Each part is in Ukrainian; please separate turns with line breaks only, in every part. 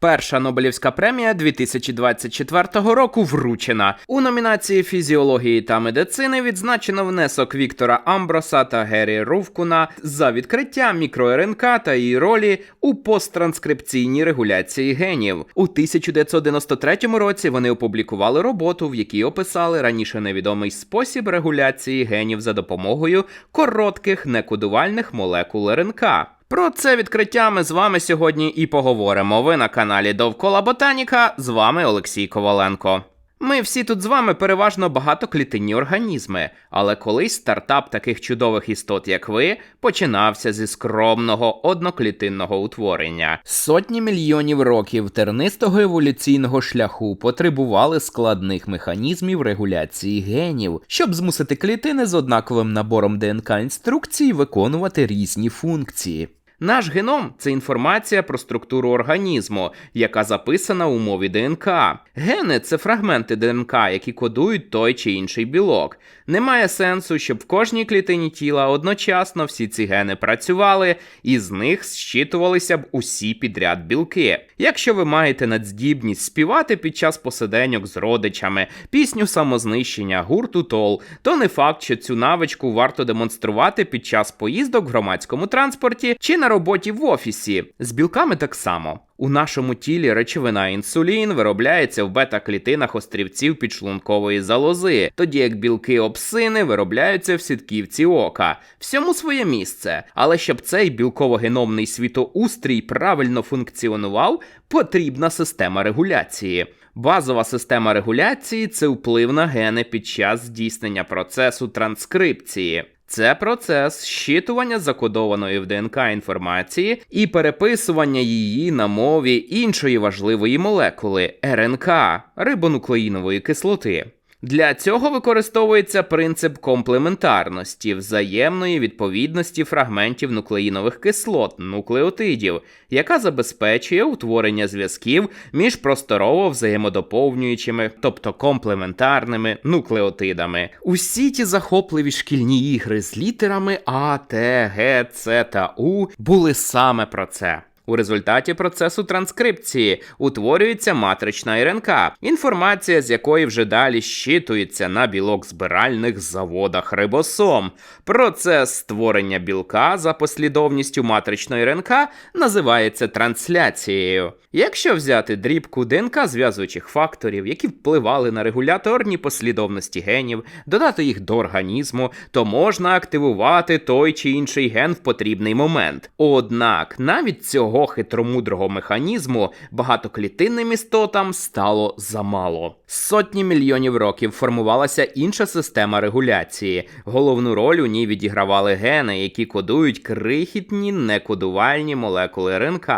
Перша Нобелівська премія 2024 року вручена. У номінації фізіології та медицини відзначено внесок Віктора Амброса та Гері Рувкуна за відкриття мікро-РНК та її ролі у посттранскрипційній регуляції генів. У 1993 році вони опублікували роботу, в якій описали раніше невідомий спосіб регуляції генів за допомогою коротких некодувальних молекул РНК. Про це відкриття ми з вами сьогодні і поговоримо. Ви на каналі Довкола Ботаніка. З вами Олексій Коваленко. Ми всі тут з вами переважно багатоклітинні організми, але колись стартап таких чудових істот, як ви, починався зі скромного одноклітинного утворення. Сотні мільйонів років тернистого еволюційного шляху потребували складних механізмів регуляції генів, щоб змусити клітини з однаковим набором ДНК інструкцій виконувати різні функції. Наш геном це інформація про структуру організму, яка записана у мові ДНК. Гени це фрагменти ДНК, які кодують той чи інший білок. Немає сенсу, щоб в кожній клітині тіла одночасно всі ці гени працювали, і з них зчитувалися б усі підряд білки. Якщо ви маєте надздібність співати під час посиденьок з родичами, пісню самознищення, гурту тол, то не факт, що цю навичку варто демонструвати під час поїздок в громадському транспорті чи на роботі в офісі. З білками так само. У нашому тілі речовина інсулін виробляється в бета-клітинах острівців підшлункової залози, тоді як білки опсини виробляються в сітківці ока. Всьому своє місце. Але щоб цей білково-геномний світоустрій правильно функціонував, потрібна система регуляції. Базова система регуляції це вплив на гени під час здійснення процесу транскрипції. Це процес щитування закодованої в ДНК інформації і переписування її на мові іншої важливої молекули РНК рибонуклеїнової кислоти. Для цього використовується принцип комплементарності, взаємної відповідності фрагментів нуклеїнових кислот, нуклеотидів, яка забезпечує утворення зв'язків між просторово взаємодоповнюючими, тобто комплементарними нуклеотидами. Усі ті захопливі шкільні ігри з літерами А, Т, Г, С та У були саме про це. У результаті процесу транскрипції утворюється матрична РНК, інформація з якої вже далі щитується на білок збиральних заводах рибосом. Процес створення білка за послідовністю матричної РНК називається трансляцією. Якщо взяти дрібку ДНК зв'язуючих факторів, які впливали на регуляторні послідовності генів, додати їх до організму, то можна активувати той чи інший ген в потрібний момент. Однак навіть цього хитромудрого механізму багатоклітинним істотам стало замало. Сотні мільйонів років формувалася інша система регуляції. Головну роль у ній відігравали гени, які кодують крихітні некодувальні молекули РНК.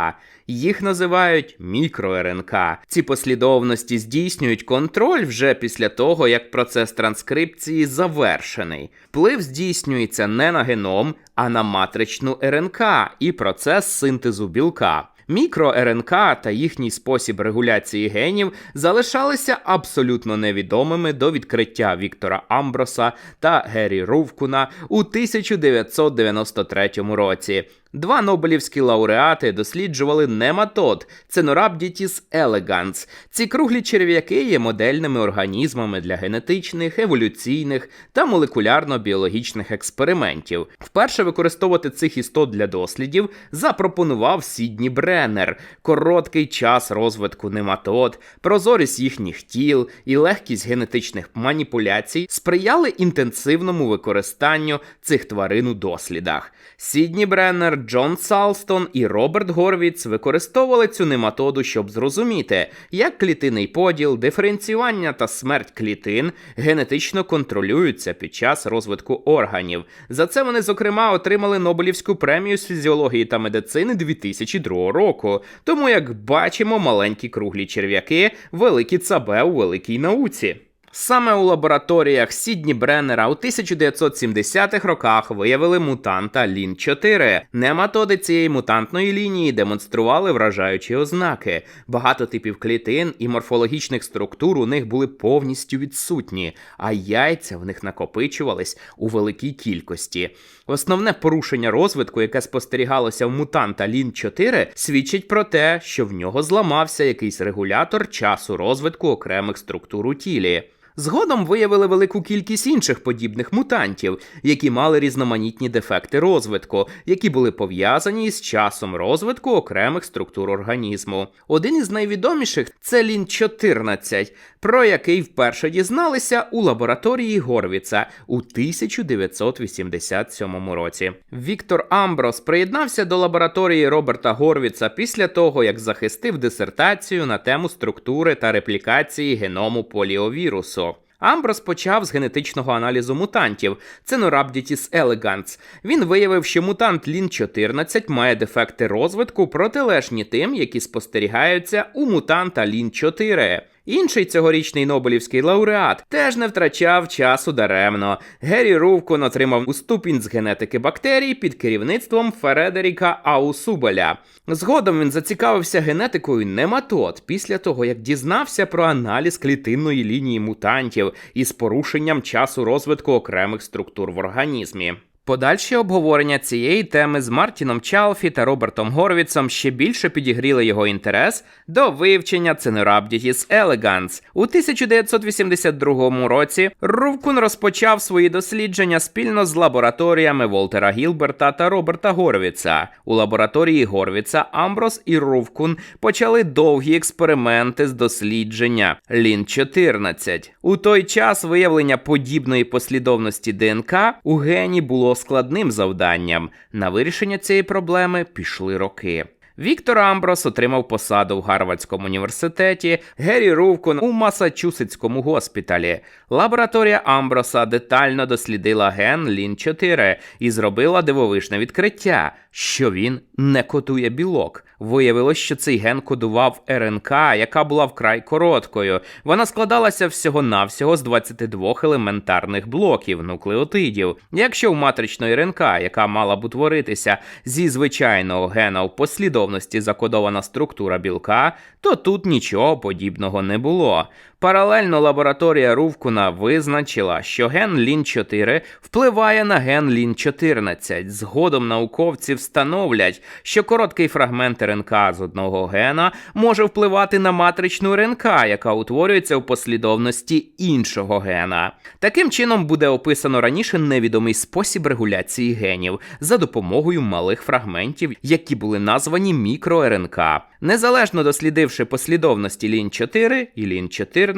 Їх називають мікро-РНК. Ці послідовності здійснюють контроль вже після того, як процес транскрипції завершений. Вплив здійснюється не на геном, а на матричну РНК і процес синтезу білка. Мікро-РНК та їхній спосіб регуляції генів залишалися абсолютно невідомими до відкриття Віктора Амброса та Гері Рувкуна у 1993 році. Два нобелівські лауреати досліджували нематод Ценорабдітіс елеганс. Ці круглі черв'яки є модельними організмами для генетичних, еволюційних та молекулярно-біологічних експериментів. Вперше використовувати цих істот для дослідів запропонував Сідні Бреннер. Короткий час розвитку нематод, прозорість їхніх тіл і легкість генетичних маніпуляцій сприяли інтенсивному використанню цих тварин у дослідах. Сідні Бреннер Джон Салстон і Роберт Горвіц використовували цю нематоду, щоб зрозуміти, як клітинний поділ, диференціювання та смерть клітин генетично контролюються під час розвитку органів. За це вони, зокрема, отримали Нобелівську премію з фізіології та медицини 2002 року. Тому, як бачимо, маленькі круглі черв'яки великі цабе у великій науці. Саме у лабораторіях Сідні Бреннера у 1970-х роках виявили мутанта Лін 4 Нематоди цієї мутантної лінії демонстрували вражаючі ознаки. Багато типів клітин і морфологічних структур у них були повністю відсутні, а яйця в них накопичувались у великій кількості. Основне порушення розвитку, яке спостерігалося в мутанта Лін 4, свідчить про те, що в нього зламався якийсь регулятор часу розвитку окремих структур у тілі. Згодом виявили велику кількість інших подібних мутантів, які мали різноманітні дефекти розвитку, які були пов'язані із часом розвитку окремих структур організму. Один із найвідоміших це лін 14, про який вперше дізналися у лабораторії Горвіца у 1987 році. Віктор Амброс приєднався до лабораторії Роберта Горвіца після того, як захистив дисертацію на тему структури та реплікації геному поліовірусу. Амброс почав з генетичного аналізу мутантів Ценорабдітіс Елеганс. Він виявив, що мутант Лін 14 має дефекти розвитку протилежні тим, які спостерігаються у мутанта Лін 4. Інший цьогорічний Нобелівський лауреат теж не втрачав часу даремно. Геррі Рувкон отримав у ступінь з генетики бактерій під керівництвом Фредеріка Аусубеля. Згодом він зацікавився генетикою нематод після того, як дізнався про аналіз клітинної лінії мутантів із порушенням часу розвитку окремих структур в організмі. Подальші обговорення цієї теми з Мартіном Чалфі та Робертом Горвіцом ще більше підігріли його інтерес до вивчення Ценорабдітіс elegans. У 1982 році Рувкун розпочав свої дослідження спільно з лабораторіями Волтера Гілберта та Роберта Горвіца. У лабораторії Горвіца Амброс і Рувкун почали довгі експерименти з дослідження Лін 14. У той час виявлення подібної послідовності ДНК у гені було складним завданням. На вирішення цієї проблеми пішли роки. Віктор Амброс отримав посаду в Гарвардському університеті, Геррі Рувкун у Масачусетському госпіталі. Лабораторія Амброса детально дослідила ген Лін 4 і зробила дивовижне відкриття, що він не кодує білок. Виявилось, що цей ген кодував РНК, яка була вкрай короткою. Вона складалася всього-навсього з 22 елементарних блоків нуклеотидів. Якщо в матричної РНК, яка мала б утворитися зі звичайного гена в послідовності закодована структура білка, то тут нічого подібного не було. Паралельно лабораторія Рувкуна визначила, що ген лін 4 впливає на ген лін 14. Згодом науковці встановлять, що короткий фрагмент РНК з одного гена може впливати на матричну РНК, яка утворюється в послідовності іншого гена. Таким чином буде описано раніше невідомий спосіб регуляції генів за допомогою малих фрагментів, які були названі мікро-РНК. Незалежно дослідивши послідовності лін 4 і лін 14,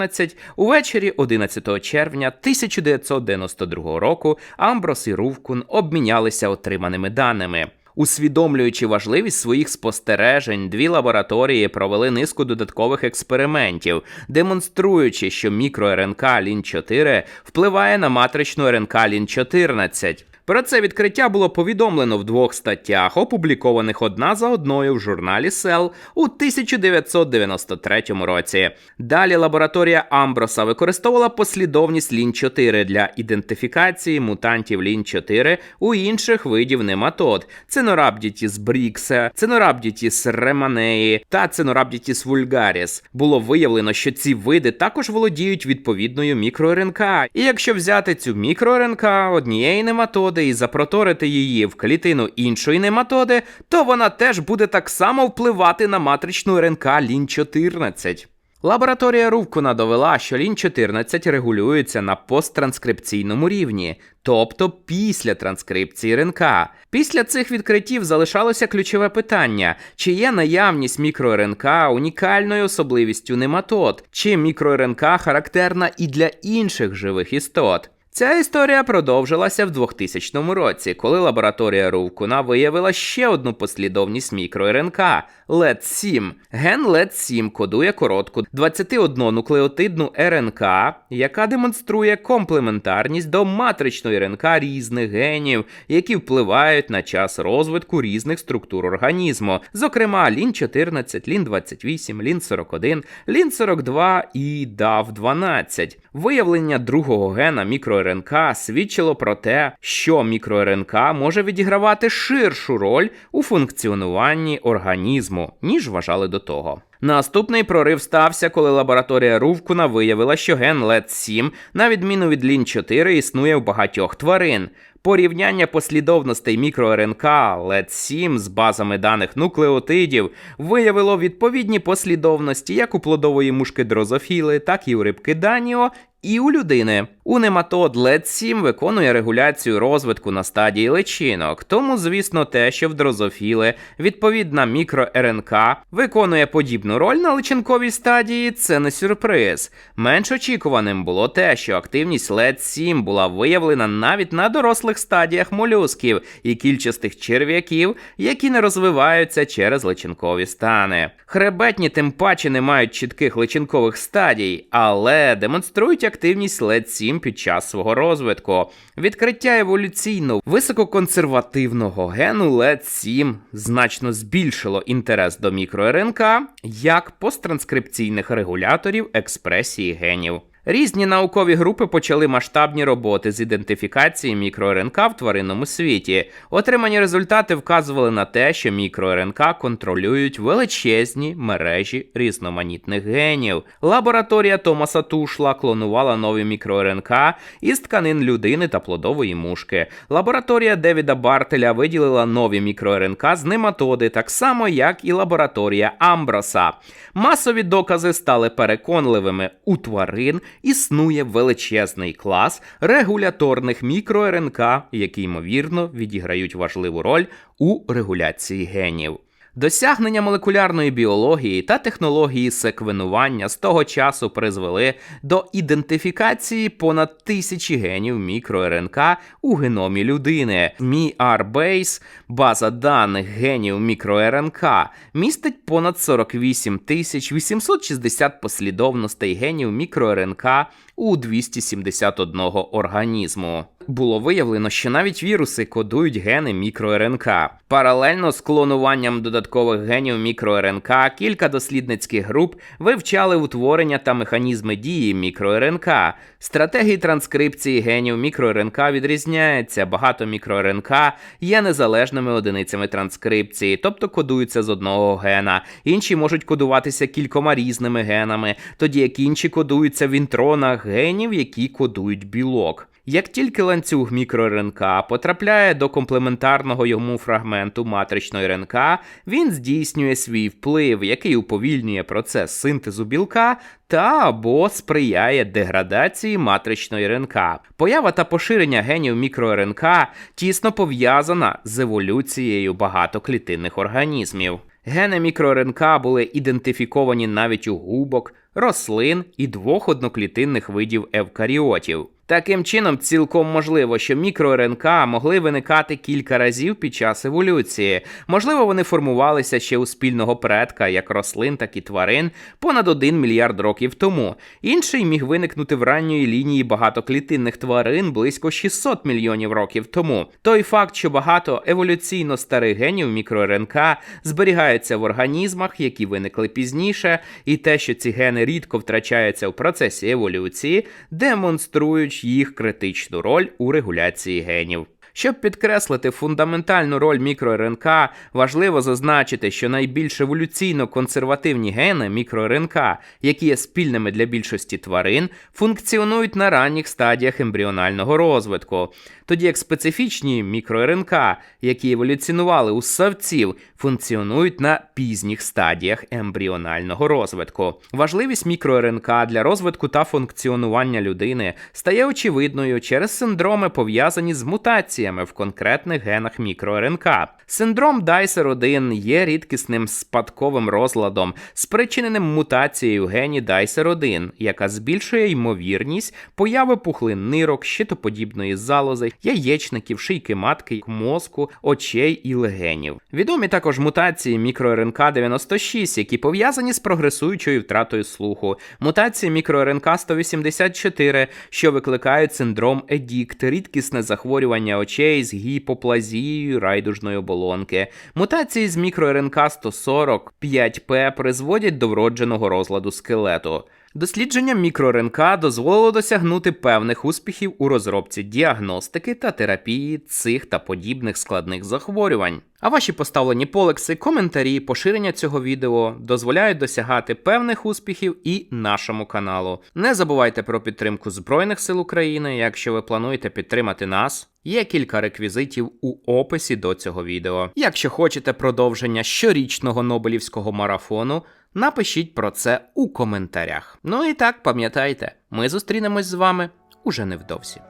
увечері 11 червня 1992 року Амброс і Рувкун обмінялися отриманими даними. Усвідомлюючи важливість своїх спостережень, дві лабораторії провели низку додаткових експериментів, демонструючи, що мікро-РНК лін 4 впливає на матричну РНК лін 14. Про це відкриття було повідомлено в двох статтях, опублікованих одна за одною в журналі Cell у 1993 році. Далі лабораторія Амброса використовувала послідовність лін 4 для ідентифікації мутантів лін 4 у інших видів нематод: Ценорабдітіс бріксе, Ценорабдітіс реманеї та Ценорабдітіс вульгаріс. Було виявлено, що ці види також володіють відповідною мікро-РНК. І якщо взяти цю мікро-РНК однієї нематоди, і запроторити її в клітину іншої нематоди, то вона теж буде так само впливати на матричну РНК лін 14. Лабораторія Рувкуна довела, що лін 14 регулюється на посттранскрипційному рівні, тобто після транскрипції РНК. Після цих відкриттів залишалося ключове питання: чи є наявність мікро-РНК унікальною особливістю нематод, чи мікро-РНК характерна і для інших живих істот. Ця історія продовжилася в 2000 році, коли лабораторія Рувкуна виявила ще одну послідовність мікро-РНК LED7. Ген LED7 кодує коротку 21-нуклеотидну РНК, яка демонструє комплементарність до матричної РНК різних генів, які впливають на час розвитку різних структур організму, зокрема лін 14, лін 28, лін 41, лін 42 і DAV12. Виявлення другого гена мікроРНК свідчило про те, що мікроРНК може відігравати ширшу роль у функціонуванні організму, ніж вважали до того. Наступний прорив стався, коли лабораторія Рувкуна виявила, що ген ЛЕД-7, на відміну від Лін-4, існує в багатьох тварин. Порівняння послідовностей мікроРНК LED7 з базами даних нуклеотидів виявило відповідні послідовності як у плодової мушки дрозофіли, так і у рибки Даніо, і у людини. У нематод LED7 виконує регуляцію розвитку на стадії личинок, тому, звісно, те, що в дрозофіли відповідна мікроРНК виконує подібну роль на личинковій стадії, це не сюрприз. Менш очікуваним було те, що активність LED7 була виявлена навіть на дорослих стадіях молюсків і кільчастих черв'яків, які не розвиваються через личинкові стани. Хребетні тим паче не мають чітких личинкових стадій, але демонструють активність LED7 під час свого розвитку. Відкриття еволюційно висококонсервативного гену LED7 значно збільшило інтерес до мікроРНК як посттранскрипційних регуляторів експресії генів. Різні наукові групи почали масштабні роботи з ідентифікації мікроРНК в тваринному світі. Отримані результати вказували на те, що мікроРНК контролюють величезні мережі різноманітних генів. Лабораторія Томаса Тушла клонувала нові мікроРНК із тканин людини та плодової мушки. Лабораторія Девіда Бартеля виділила нові мікроРНК з нематоди, так само як і лабораторія Амброса. Масові докази стали переконливими у тварин існує величезний клас регуляторних мікро-РНК, які ймовірно відіграють важливу роль у регуляції генів. Досягнення молекулярної біології та технології секвенування з того часу призвели до ідентифікації понад тисячі генів мікроРНК у геномі людини. MiR-Base, база даних генів мікроРНК, містить понад 48 тисяч 860 послідовностей генів мікроРНК у 271 організму. Було виявлено, що навіть віруси кодують гени мікроРНК. Паралельно з клонуванням додаткових генів мікроРНК кілька дослідницьких груп вивчали утворення та механізми дії мікроРНК. Стратегії транскрипції генів мікроРНК відрізняються. Багато мікроРНК є незалежними одиницями транскрипції, тобто кодуються з одного гена. Інші можуть кодуватися кількома різними генами, тоді як інші кодуються в інтронах генів, які кодують білок. Як тільки ланцюг мікроРНК потрапляє до комплементарного йому фрагменту матричної РНК, він здійснює свій вплив, який уповільнює процес синтезу білка та або сприяє деградації матричної РНК. Поява та поширення генів мікроРНК тісно пов'язана з еволюцією багатоклітинних організмів. Гени мікроРНК були ідентифіковані навіть у губок, рослин і двох одноклітинних видів евкаріотів. Таким чином, цілком можливо, що мікроРНК могли виникати кілька разів під час еволюції. Можливо, вони формувалися ще у спільного предка, як рослин, так і тварин, понад 1 мільярд років тому. Інший міг виникнути в ранньої лінії багатоклітинних тварин близько 600 мільйонів років тому. Той факт, що багато еволюційно старих генів мікроРНК зберігаються в організмах, які виникли пізніше, і те, що ці гени рідко втрачаються в процесі еволюції, демонструють їх критичну роль у регуляції генів. Щоб підкреслити фундаментальну роль мікроРНК, важливо зазначити, що найбільш еволюційно консервативні гени мікроРНК, які є спільними для більшості тварин, функціонують на ранніх стадіях ембріонального розвитку, тоді як специфічні мікроРНК, які еволюціонували у ссавців, функціонують на пізніх стадіях ембріонального розвитку. Важливість мікроРНК для розвитку та функціонування людини стає очевидною через синдроми, пов'язані з мутаціями в конкретних генах мікроРНК. Синдром Дайсер 1 є рідкісним спадковим розладом, спричиненим мутацією в гені Дайсер 1 яка збільшує ймовірність появи пухлин нирок, щитоподібної залози, яєчників, шийки матки, мозку, очей і легенів. Відомі також мутації мікроРНК 96, які пов'язані з прогресуючою втратою слуху, мутації мікроРНК 184, що викликають синдром Едікт, рідкісне захворювання очей з гіпоплазією райдужної оболонки. Мутації з мікроРНК 140 5П призводять до вродженого розладу скелету. Дослідження мікроринка дозволило досягнути певних успіхів у розробці діагностики та терапії цих та подібних складних захворювань. А ваші поставлені полекси, коментарі, поширення цього відео дозволяють досягати певних успіхів і нашому каналу. Не забувайте про підтримку Збройних сил України, якщо ви плануєте підтримати нас. Є кілька реквізитів у описі до цього відео. Якщо хочете продовження щорічного Нобелівського марафону, напишіть про це у коментарях. Ну і так, пам'ятайте, ми зустрінемось з вами уже невдовзі.